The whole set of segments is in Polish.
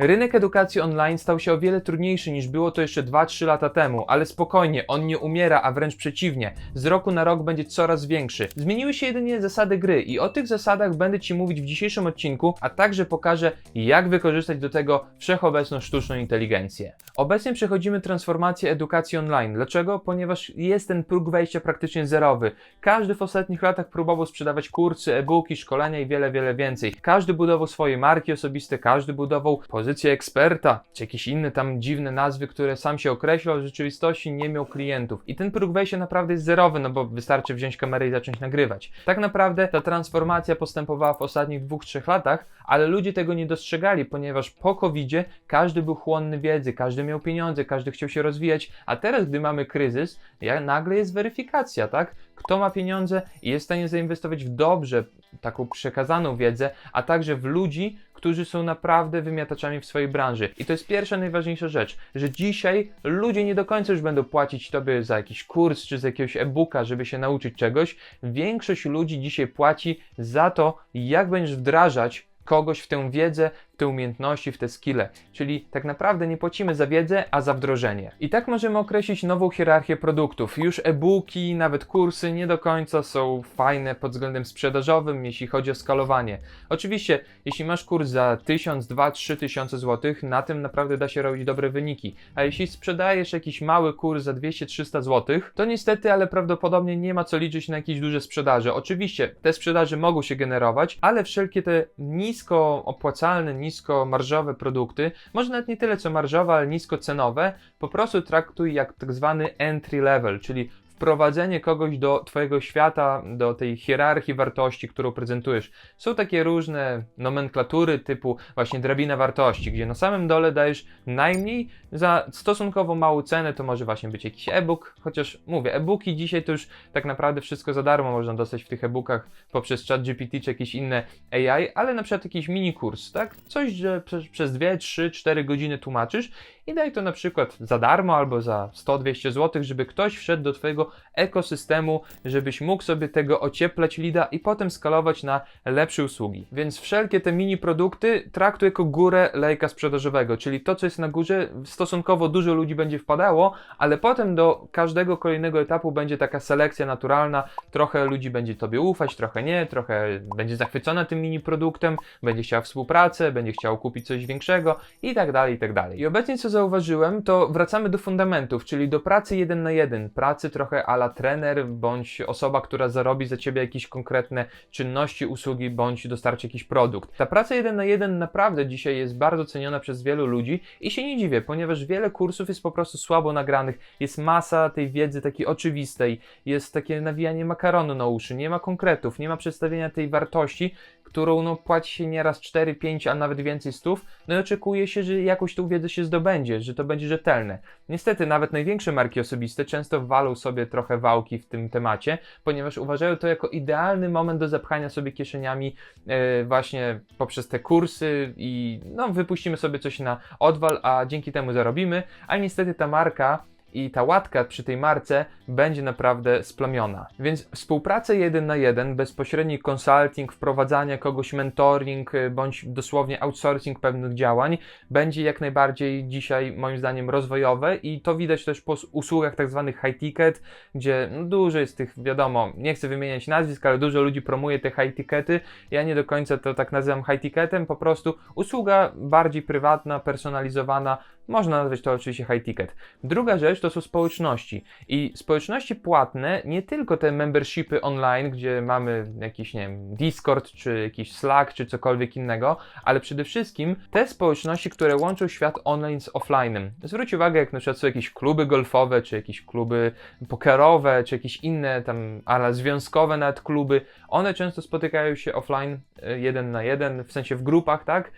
Rynek edukacji online stał się o wiele trudniejszy niż było to jeszcze 2-3 lata temu, ale spokojnie, on nie umiera, a wręcz przeciwnie. Z roku na rok będzie coraz większy. Zmieniły się jedynie zasady gry i o tych zasadach będę Ci mówić w dzisiejszym odcinku, a także pokażę, jak wykorzystać do tego wszechobecną sztuczną inteligencję. Obecnie przechodzimy transformację edukacji online. Dlaczego? Ponieważ jest ten próg wejścia praktycznie zerowy. Każdy w ostatnich latach próbował sprzedawać kursy, e-booki, szkolenia i wiele, wiele więcej. Każdy budował swoje marki osobiste, każdy budował pozycję eksperta, czy jakieś inne tam dziwne nazwy, które sam się określał, w rzeczywistości nie miał klientów. I ten próg wejścia naprawdę jest zerowy, no bo wystarczy wziąć kamerę i zacząć nagrywać. Tak naprawdę ta transformacja postępowała w ostatnich dwóch, trzech latach, ale ludzie tego nie dostrzegali, ponieważ po covid każdy był chłonny wiedzy, każdy miał pieniądze, każdy chciał się rozwijać, a teraz, gdy mamy kryzys, nagle jest weryfikacja, tak? Kto ma pieniądze i jest w stanie zainwestować w dobrze taką przekazaną wiedzę, a także w ludzi, którzy są naprawdę wymiataczami w swojej branży. I to jest pierwsza najważniejsza rzecz, że dzisiaj ludzie nie do końca już będą płacić tobie za jakiś kurs czy za jakiegoś e-booka, żeby się nauczyć czegoś. Większość ludzi dzisiaj płaci za to, jak będziesz wdrażać kogoś w tę wiedzę, te umiejętności, w te skille. Czyli tak naprawdę nie płacimy za wiedzę, a za wdrożenie. I tak możemy określić nową hierarchię produktów. Już e-booki, nawet kursy nie do końca są fajne pod względem sprzedażowym, jeśli chodzi o skalowanie. Oczywiście, jeśli masz kurs za 1000, 2, 3 tysiące złotych, na tym naprawdę da się robić dobre wyniki. A jeśli sprzedajesz jakiś mały kurs za 200-300 złotych, to niestety, ale prawdopodobnie nie ma co liczyć na jakieś duże sprzedaże. Oczywiście, te sprzedaże mogą się generować, ale wszelkie te nisko opłacalne, nisko marżowe produkty, może nawet nie tyle co marżowe, ale nisko cenowe, po prostu traktuj jak tak zwany entry level, czyli wprowadzenie kogoś do Twojego świata, do tej hierarchii wartości, którą prezentujesz. Są takie różne nomenklatury typu właśnie drabina wartości, gdzie na samym dole dajesz najmniej za stosunkowo małą cenę, to może właśnie być jakiś e-book, chociaż mówię, e-booki dzisiaj to już tak naprawdę wszystko za darmo można dostać w tych e-bookach poprzez ChatGPT czy jakieś inne AI, ale na przykład jakiś mini kurs, tak? Coś, że przez, przez 2, 3, 4 godziny tłumaczysz i daj to na przykład za darmo albo za 100-200 zł, żeby ktoś wszedł do Twojego ekosystemu, żebyś mógł sobie tego ocieplać lida i potem skalować na lepsze usługi. Więc wszelkie te mini produkty traktuj jako górę lejka sprzedażowego, czyli to, co jest na górze, stosunkowo dużo ludzi będzie wpadało, ale potem do każdego kolejnego etapu będzie taka selekcja naturalna, trochę ludzi będzie Tobie ufać, trochę nie, trochę będzie zachwycona tym mini produktem, będzie chciała współpracę, będzie chciał kupić coś większego i tak dalej, i tak dalej. I obecnie co zauważyłem, to wracamy do fundamentów, czyli do pracy jeden na jeden, pracy trochę ala trener, bądź osoba, która zarobi za Ciebie jakieś konkretne czynności, usługi, bądź dostarczy jakiś produkt. Ta praca jeden na jeden naprawdę dzisiaj jest bardzo ceniona przez wielu ludzi i się nie dziwię, ponieważ wiele kursów jest po prostu słabo nagranych, jest masa tej wiedzy takiej oczywistej, jest takie nawijanie makaronu na uszy, nie ma konkretów, nie ma przedstawienia tej wartości, którą no, płaci się nieraz 4, 5, a nawet więcej stów, no i oczekuje się, że jakoś tą wiedzę się zdobędzie, że to będzie rzetelne. Niestety nawet największe marki osobiste często walą sobie trochę wałki w tym temacie, ponieważ uważają to jako idealny moment do zapchania sobie kieszeniami e, właśnie poprzez te kursy i no wypuścimy sobie coś na odwal, a dzięki temu zarobimy, a niestety ta marka i ta łatka przy tej marce będzie naprawdę splamiona. Więc współpraca jeden na jeden, bezpośredni consulting, wprowadzanie kogoś, mentoring, y, bądź dosłownie outsourcing pewnych działań będzie jak najbardziej dzisiaj moim zdaniem rozwojowe i to widać też po usługach tak zwanych high ticket, gdzie no, dużo jest tych, wiadomo, nie chcę wymieniać nazwisk, ale dużo ludzi promuje te high tickety. Ja nie do końca to tak nazywam high ticketem, po prostu usługa bardziej prywatna, personalizowana, można nazwać to oczywiście high ticket. Druga rzecz to są społeczności. I społeczności płatne, nie tylko te membershipy online, gdzie mamy jakiś, nie wiem, Discord, czy jakiś Slack, czy cokolwiek innego, ale przede wszystkim te społeczności, które łączą świat online z offline'em. Zwróć uwagę, jak na przykład są jakieś kluby golfowe, czy jakieś kluby pokerowe, czy jakieś inne tam, ale związkowe nawet kluby. One często spotykają się offline, y, jeden na jeden, w sensie w grupach, tak,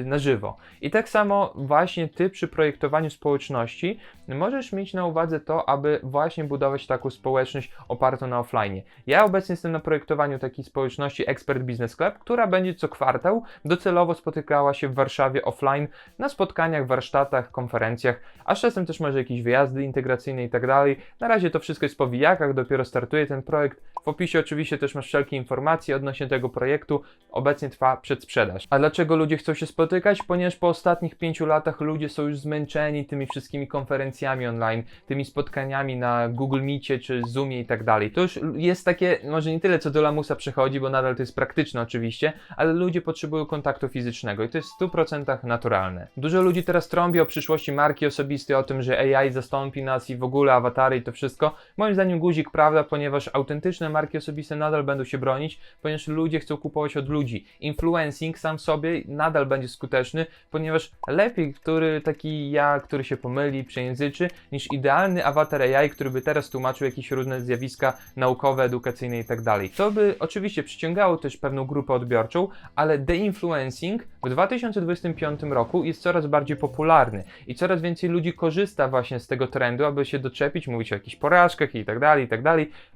y, na żywo. I tak samo właśnie ty przy projektowaniu społeczności możesz mieć na uwadze to, aby właśnie budować taką społeczność opartą na offline. Ja obecnie jestem na projektowaniu takiej społeczności Expert Business Club, która będzie co kwartał docelowo spotykała się w Warszawie offline na spotkaniach, warsztatach, konferencjach, a czasem też może jakieś wyjazdy integracyjne i tak dalej. Na razie to wszystko jest po wijakach, dopiero startuje ten projekt, W opisie oczywiście też masz wszelkie informacje odnośnie tego projektu. Obecnie trwa przedsprzedaż. A dlaczego ludzie chcą się spotykać? Ponieważ po ostatnich pięciu latach ludzie są już zmęczeni tymi wszystkimi konferencjami online, tymi spotkaniami na Google Meetie czy Zoomie i tak dalej. To już jest takie, może nie tyle co do lamusa przechodzi, bo nadal to jest praktyczne oczywiście, ale ludzie potrzebują kontaktu fizycznego i to jest w 100% naturalne. Dużo ludzi teraz trąbi o przyszłości marki osobistej, o tym, że AI zastąpi nas i w ogóle awatary i to wszystko. Moim zdaniem guzik prawda, ponieważ autentyczne marki osobiste nadal będą się bronić, ponieważ ludzie chcą kupować od ludzi. Influencing sam sobie nadal będzie skuteczny, ponieważ lepiej który taki ja, który się pomyli, przejęzyczy, niż idealny awatar AI, który by teraz tłumaczył jakieś różne zjawiska naukowe, edukacyjne i tak. To by oczywiście przyciągało też pewną grupę odbiorczą, ale de-influencing w 2025 roku jest coraz bardziej popularny i coraz więcej ludzi korzysta właśnie z tego trendu, aby się doczepić, mówić o jakichś porażkach i tak dalej, i tak.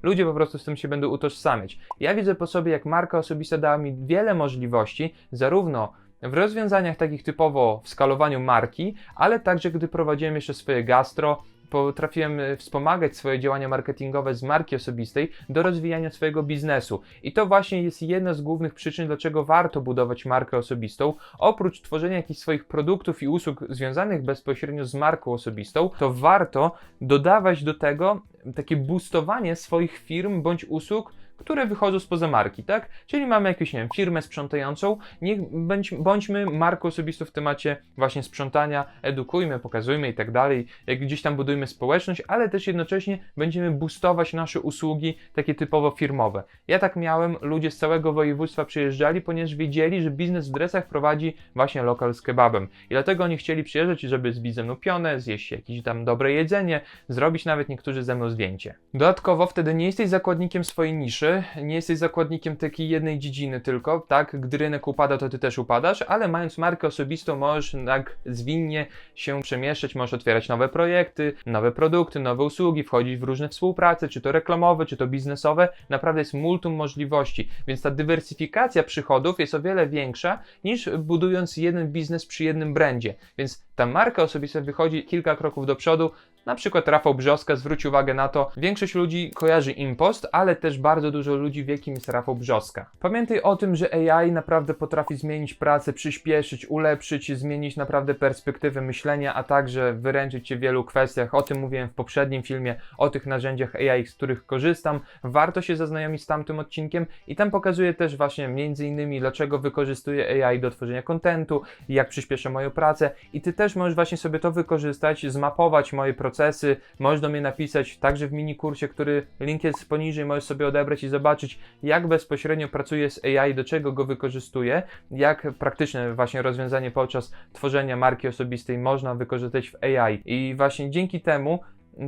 Ludzie po prostu z tym się będą utożsamiać. Ja widzę po sobie, jak marka osobista dała mi wiele możliwości, zarówno w rozwiązaniach takich typowo w skalowaniu marki, ale także gdy prowadziłem jeszcze swoje gastro, potrafiłem e, wspomagać swoje działania marketingowe z marki osobistej do rozwijania swojego biznesu. I to właśnie jest jedna z głównych przyczyn, dlaczego warto budować markę osobistą. Oprócz tworzenia jakichś swoich produktów i usług związanych bezpośrednio z marką osobistą, to warto dodawać do tego takie boostowanie swoich firm bądź usług które wychodzą spoza marki, tak? Czyli mamy jakąś, nie wiem, firmę sprzątającą, niech bądź, bądźmy marką osobistą w temacie właśnie sprzątania, edukujmy, pokazujmy i tak dalej, gdzieś tam budujmy społeczność, ale też jednocześnie będziemy boostować nasze usługi takie typowo firmowe. Ja tak miałem, ludzie z całego województwa przyjeżdżali, ponieważ wiedzieli, że biznes w dresach prowadzi właśnie lokal z kebabem. I dlatego oni chcieli przyjeżdżać, żeby zbić ze mną pionę, zjeść jakieś tam dobre jedzenie, zrobić nawet niektórzy ze mną zdjęcie. Dodatkowo wtedy nie jesteś zakładnikiem swojej niszy, nie jesteś zakładnikiem takiej jednej dziedziny tylko, tak? Gdy rynek upada, to ty też upadasz, ale mając markę osobistą, możesz tak zwinnie się przemieszczać, możesz otwierać nowe projekty, nowe produkty, nowe usługi, wchodzić w różne współprace, czy to reklamowe, czy to biznesowe. Naprawdę jest multum możliwości, więc ta dywersyfikacja przychodów jest o wiele większa niż budując jeden biznes przy jednym brandzie. Więc ta marka osobista wychodzi kilka kroków do przodu, na przykład Rafał Brzoska zwrócił uwagę na to, większość ludzi kojarzy impost, ale też bardzo dużo ludzi wie, kim jest Rafał Brzoska. Pamiętaj o tym, że AI naprawdę potrafi zmienić pracę, przyspieszyć, ulepszyć, zmienić naprawdę perspektywę myślenia, a także wyręczyć Cię w wielu kwestiach. O tym mówiłem w poprzednim filmie, o tych narzędziach AI, z których korzystam. Warto się zaznajomić z tamtym odcinkiem i tam pokazuję też właśnie między innymi, dlaczego wykorzystuję AI do tworzenia kontentu, jak przyspiesza moją pracę i Ty też możesz właśnie sobie to wykorzystać, zmapować moje procesy, możesz do mnie napisać także w mini kursie, który link jest poniżej, możesz sobie odebrać i zobaczyć, jak bezpośrednio pracuję z AI, do czego go wykorzystuję, jak praktyczne właśnie rozwiązanie podczas tworzenia marki osobistej można wykorzystać w AI. I właśnie dzięki temu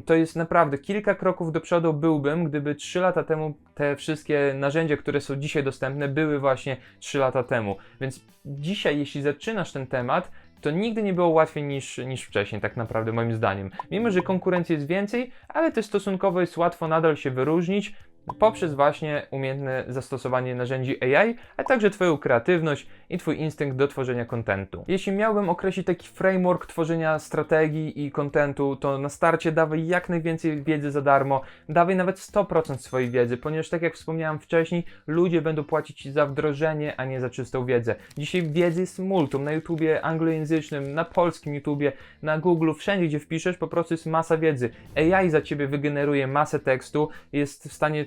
to jest naprawdę kilka kroków do przodu byłbym, gdyby 3 lata temu te wszystkie narzędzia, które są dzisiaj dostępne, były właśnie 3 lata temu. Więc dzisiaj, jeśli zaczynasz ten temat, to nigdy nie było łatwiej niż, niż wcześniej, tak naprawdę, moim zdaniem. Mimo, że konkurencji jest więcej, ale też stosunkowo jest łatwo nadal się wyróżnić, poprzez właśnie umiejętne zastosowanie narzędzi AI, a także Twoją kreatywność i Twój instynkt do tworzenia kontentu. Jeśli miałbym określić taki framework tworzenia strategii i kontentu, to na starcie dawaj jak najwięcej wiedzy za darmo, dawaj nawet 100% swojej wiedzy, ponieważ tak jak wspomniałem wcześniej, ludzie będą płacić za wdrożenie, a nie za czystą wiedzę. Dzisiaj wiedzy jest multum, na YouTubie anglojęzycznym, na polskim YouTubie, na Google, wszędzie gdzie wpiszesz, po prostu jest masa wiedzy. AI za Ciebie wygeneruje masę tekstu, jest w stanie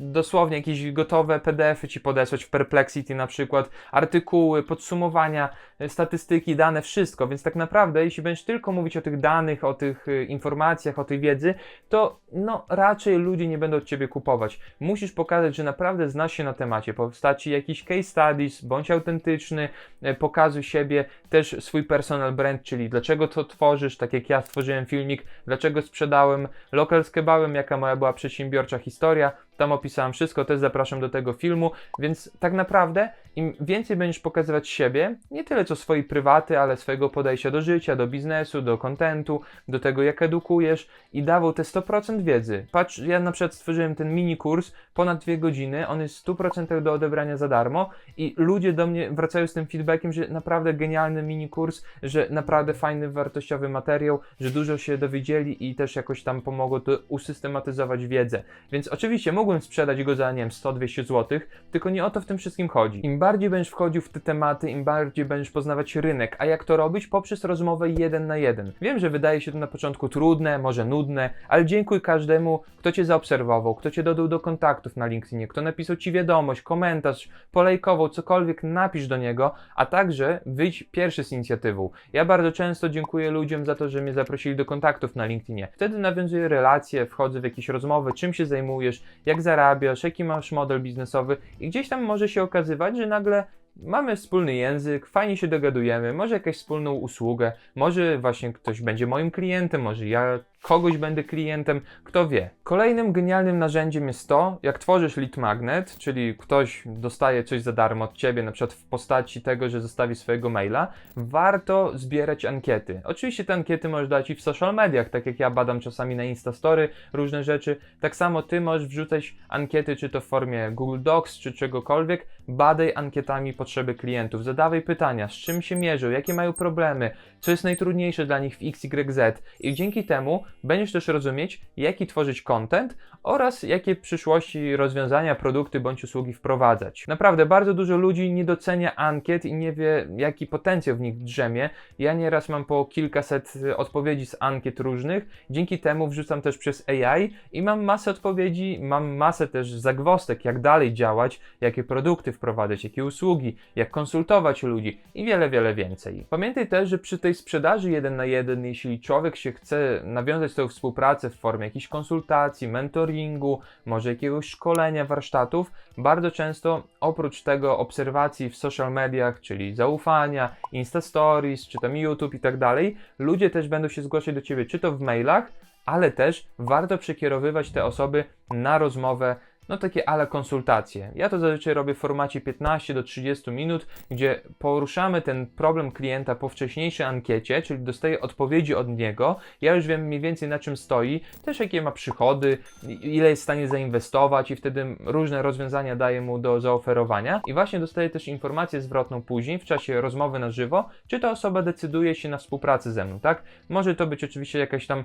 dosłownie jakieś gotowe PDFy ci podesłać w Perplexity na przykład, artykuły, podsumowania, e, statystyki, dane, wszystko. Więc tak naprawdę, jeśli będziesz tylko mówić o tych danych, o tych e, informacjach, o tej wiedzy, to no raczej ludzie nie będą od ciebie kupować. Musisz pokazać, że naprawdę znasz się na temacie. Postaci jakiś case studies, bądź autentyczny, e, pokazuj siebie, też swój personal brand, czyli dlaczego to tworzysz, tak jak ja stworzyłem filmik, dlaczego sprzedałem lokal z kebabem, jaka moja była przedsiębiorcza historia, tam opisałem wszystko, też zapraszam do tego filmu, więc tak naprawdę Im więcej będziesz pokazywać siebie, nie tyle co swojej prywaty, ale swojego podejścia do życia, do biznesu, do kontentu, do tego jak edukujesz i dawał te 100% wiedzy. Patrz, ja na przykład stworzyłem ten mini kurs, ponad dwie godziny, on jest w 100% do odebrania za darmo i ludzie do mnie wracają z tym feedbackiem, że naprawdę genialny mini kurs, że naprawdę fajny, wartościowy materiał, że dużo się dowiedzieli i też jakoś tam pomogło to usystematyzować wiedzę. Więc oczywiście mógłbym sprzedać go za, nie wiem, 100-200 zł, tylko nie o to w tym wszystkim chodzi. Im bardziej będziesz wchodził w te tematy, im bardziej będziesz poznawać rynek. A jak to robić? Poprzez rozmowę jeden na jeden. Wiem, że wydaje się to na początku trudne, może nudne, ale dziękuj każdemu, kto cię zaobserwował, kto cię dodał do kontaktów na LinkedInie, kto napisał ci wiadomość, komentarz, polejkował, cokolwiek, napisz do niego, a także wyjdź pierwszy z inicjatywą. Ja bardzo często dziękuję ludziom za to, że mnie zaprosili do kontaktów na LinkedInie. Wtedy nawiązuję relacje, wchodzę w jakieś rozmowy, czym się zajmujesz, jak zarabiasz, jaki masz model biznesowy i gdzieś tam może się okazywać, że nagle mamy wspólny język, fajnie się dogadujemy, może jakąś wspólną usługę, może właśnie ktoś będzie moim klientem, może ja kogoś będę klientem, kto wie. Kolejnym genialnym narzędziem jest to, jak tworzysz lead magnet, czyli ktoś dostaje coś za darmo od ciebie, na przykład w postaci tego, że zostawi swojego maila, warto zbierać ankiety. Oczywiście te ankiety możesz dać i w social mediach, tak jak ja badam czasami na Instastory różne rzeczy, tak samo ty możesz wrzucać ankiety, czy to w formie Google Docs, czy czegokolwiek, badaj ankietami potrzeby klientów, zadawaj pytania, z czym się mierzą, jakie mają problemy, co jest najtrudniejsze dla nich w XYZ i dzięki temu będziesz też rozumieć, jaki tworzyć content oraz jakie w przyszłości rozwiązania, produkty bądź usługi wprowadzać. Naprawdę bardzo dużo ludzi nie docenia ankiet i nie wie, jaki potencjał w nich drzemie. Ja nieraz mam po kilkaset y, odpowiedzi z ankiet różnych, dzięki temu wrzucam też przez AI i mam masę odpowiedzi, mam masę też zagwostek, jak dalej działać, jakie produkty wprowadzać, jakie usługi, jak konsultować ludzi i wiele, wiele więcej. Pamiętaj też, że przy tej sprzedaży jeden na jeden, jeśli człowiek się chce nawiązać tą współpracę w formie jakichś konsultacji, mentoringu, może jakiegoś szkolenia, warsztatów, bardzo często oprócz tego obserwacji w social mediach, czyli zaufania, Insta Stories, czy tam YouTube i tak dalej, ludzie też będą się zgłaszać do Ciebie, czy to w mailach, ale też warto przekierowywać te osoby na rozmowę no takie ale konsultacje. Ja to zazwyczaj robię w formacie 15 do 30 minut, gdzie poruszamy ten problem klienta po wcześniejszej ankiecie, czyli dostaję odpowiedzi od niego. Ja już wiem mniej więcej na czym stoi, też jakie ma przychody, ile jest w stanie zainwestować i wtedy różne rozwiązania daję mu do zaoferowania. I właśnie dostaję też informację zwrotną później w czasie rozmowy na żywo, czy ta osoba decyduje się na współpracę ze mną, tak? Może to być oczywiście jakaś tam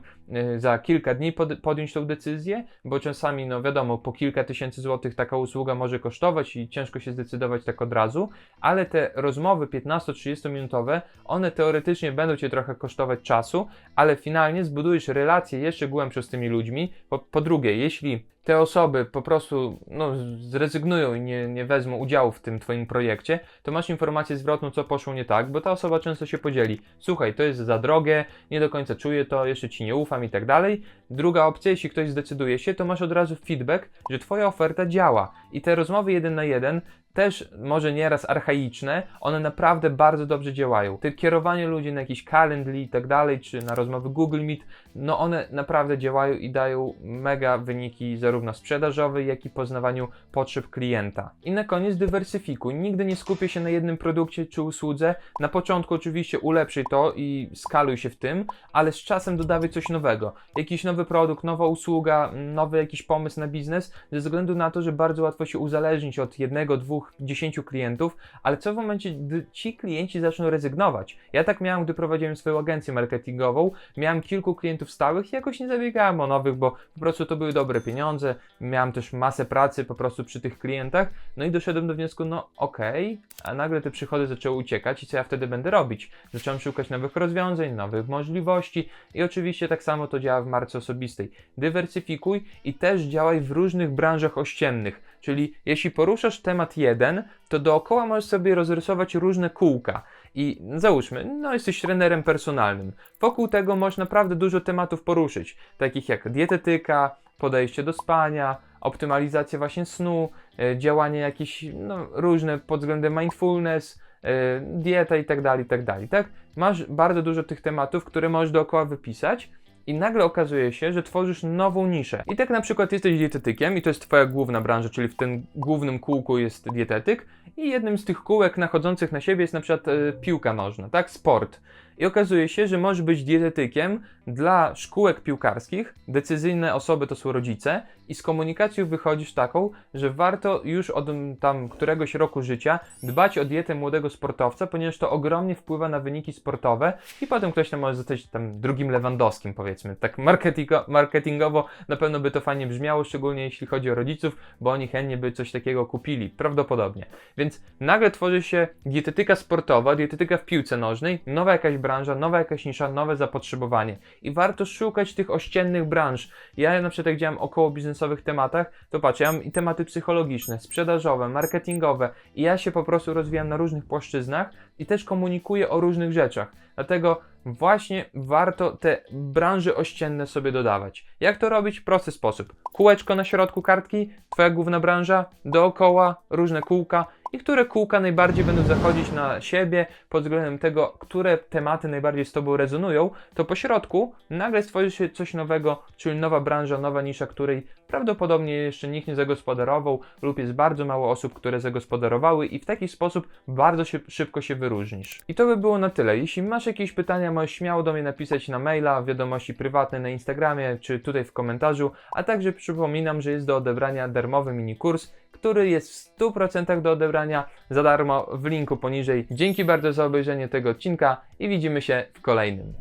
y, za kilka dni pod, podjąć tą decyzję, bo czasami, no wiadomo, po kilka tysięcy złotych taka usługa może kosztować i ciężko się zdecydować tak od razu, ale te rozmowy 15-30 minutowe, one teoretycznie będą Cię trochę kosztować czasu, ale finalnie zbudujesz relację jeszcze głębszą z tymi ludźmi. Po, po drugie, jeśli te osoby po prostu no, zrezygnują i nie, nie wezmą udziału w tym Twoim projekcie, to masz informację zwrotną, co poszło nie tak, bo ta osoba często się podzieli. Słuchaj, to jest za drogie, nie do końca czuję to, jeszcze Ci nie ufam i tak dalej. Druga opcja, jeśli ktoś zdecyduje się, to masz od razu feedback, że Twoja oferta działa. I te rozmowy jeden na jeden też może nieraz archaiczne, one naprawdę bardzo dobrze działają. Te kierowanie ludzi na jakiś Calendly i tak dalej, czy na rozmowy Google Meet, no one naprawdę działają i dają mega wyniki zarówno sprzedażowe, jak i poznawaniu potrzeb klienta. I na koniec dywersyfikuj. Nigdy nie skupię się na jednym produkcie czy usłudze. Na początku oczywiście ulepszyj to i skaluj się w tym, ale z czasem dodawaj coś nowego. Jakiś nowy produkt, nowa usługa, nowy jakiś pomysł na biznes, ze względu na to, że bardzo łatwo się uzależnić od jednego, dwóch, dziesięciu klientów, ale co w momencie, gdy ci klienci zaczną rezygnować? Ja tak miałem, gdy prowadziłem swoją agencję marketingową, miałem kilku klientów stałych i jakoś nie zabiegałem o nowych, bo po prostu to były dobre pieniądze, miałem też masę pracy po prostu przy tych klientach, no i doszedłem do wniosku, no okej, a nagle te przychody zaczęły uciekać i co ja wtedy będę robić? Zacząłem szukać nowych rozwiązań, nowych możliwości i oczywiście tak samo to działa w marce osobistej. Dywersyfikuj i też działaj w różnych branżach ościennych, czyli jeśli poruszasz temat jeden, to dookoła możesz sobie rozrysować różne kółka. I załóżmy, no jesteś trenerem personalnym. Wokół tego możesz naprawdę dużo tematów poruszyć, takich jak dietetyka, podejście do spania, optymalizacja właśnie snu, e, działanie jakieś no, różne pod względem mindfulness, e, dieta i tak dalej, tak dalej, tak? Masz bardzo dużo tych tematów, które możesz dookoła wypisać i nagle okazuje się, że tworzysz nową niszę. I tak na przykład jesteś dietetykiem i to jest twoja główna branża, czyli w tym głównym kółku jest dietetyk i jednym z tych kółek nachodzących na siebie jest na przykład e, piłka nożna, tak? Sport. I okazuje się, że możesz być dietetykiem dla szkółek piłkarskich. Decyzyjne osoby to są rodzice, i z komunikacją wychodzisz taką, że warto już od tam któregoś roku życia dbać o dietę młodego sportowca, ponieważ to ogromnie wpływa na wyniki sportowe i potem ktoś tam może zostać tam drugim Lewandowskim, powiedzmy. Tak marketingo, marketingowo na pewno by to fajnie brzmiało, szczególnie jeśli chodzi o rodziców, bo oni chętnie by coś takiego kupili, prawdopodobnie. Więc nagle tworzy się dietetyka sportowa, dietetyka w piłce nożnej, nowa jakaś branża, nowa jakaś nisza, nowe zapotrzebowanie. I warto szukać tych ościennych branż. Ja na przykład jak działam około biznesowych tematach, to patrz, ja mam i tematy psychologiczne, sprzedażowe, marketingowe i ja się po prostu rozwijam na różnych płaszczyznach i też komunikuję o różnych rzeczach. Dlatego właśnie warto te branże ościenne sobie dodawać. Jak to robić? Prosty sposób. Kółeczko na środku kartki, twoja główna branża, dookoła różne kółka i które kółka najbardziej będą zachodzić na siebie pod względem tego, które tematy najbardziej z tobą rezonują, to po środku nagle stworzy się coś nowego, czyli nowa branża, nowa nisza, której prawdopodobnie jeszcze nikt nie zagospodarował lub jest bardzo mało osób, które zagospodarowały i w taki sposób bardzo się, szybko się wyróżnisz. I to by było na tyle. Jeśli masz jakieś pytania, możesz śmiało do mnie napisać na maila, wiadomości prywatnej na Instagramie czy tutaj w komentarzu, a także przypominam, że jest do odebrania darmowy mini kurs, który jest w 100% do odebrania za darmo w linku poniżej. Dzięki bardzo za obejrzenie tego odcinka i widzimy się w kolejnym.